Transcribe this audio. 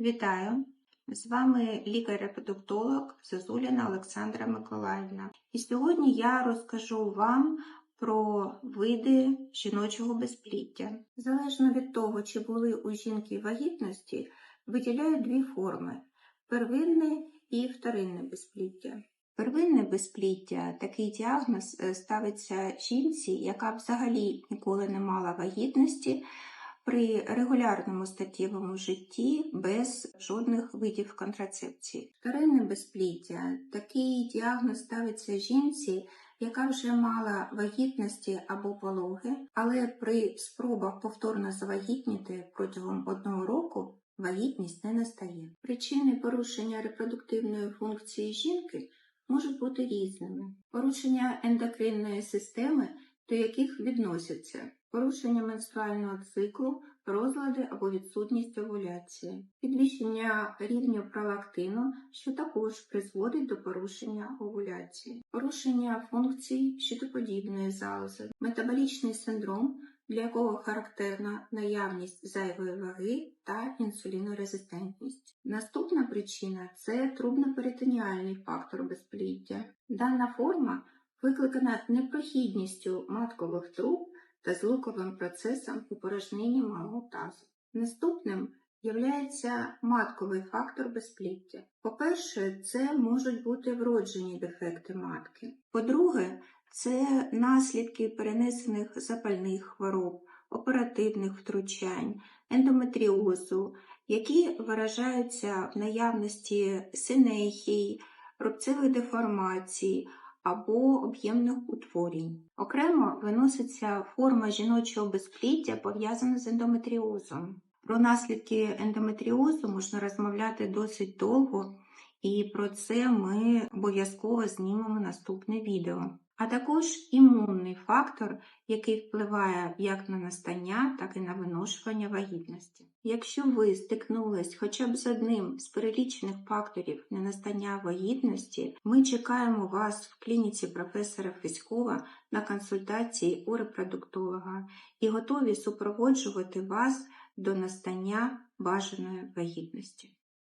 Вітаю! З вами лікар-репродуктолог Зазуліна Олександра Миколаївна. І сьогодні я розкажу вам про види жіночого безпліддя. Залежно від того, чи були у жінки вагітності, виділяють дві форми: первинне і вторинне безпліддя. Первинне безпліддя такий діагноз е, ставиться жінці, яка взагалі ніколи не мала вагітності при регулярному статєвому житті без жодних видів контрацепції. Вторинне безпліддя такий діагноз ставиться жінці, яка вже мала вагітності або пологи, але при спробах повторно завагітніти протягом одного року вагітність не настає. Причини порушення репродуктивної функції жінки можуть бути різними. Порушення ендокринної системи, до яких відносяться порушення менструального циклу, розлади або відсутність овуляції, підвищення рівня пролактину, що також призводить до порушення овуляції, порушення функцій щитоподібної залози, метаболічний синдром, для якого характерна наявність зайвої ваги та інсулінорезистентність. Наступна причина це трубноперитоніальний фактор безпліддя. Дана форма викликана непрохідністю маткових труб та злуковим процесом у порожнині малого тазу. Наступним являється матковий фактор безпліддя. По-перше, це можуть бути вроджені дефекти матки. По-друге, це наслідки перенесених запальних хвороб, оперативних втручань, ендометріозу, які виражаються в наявності синехій, рубцевих деформацій або об'ємних утворень. Окремо виноситься форма жіночого безпліддя, пов'язана з ендометріозом. Про наслідки ендометріозу можна розмовляти досить довго, і про це ми обов'язково знімемо наступне відео а також імунний фактор, який впливає як на настання, так і на виношування вагітності. Якщо ви стикнулись хоча б з одним з перелічених факторів ненастання вагітності, ми чекаємо вас в клініці професора Фіськова на консультації у репродуктолога і готові супроводжувати вас до настання бажаної вагітності.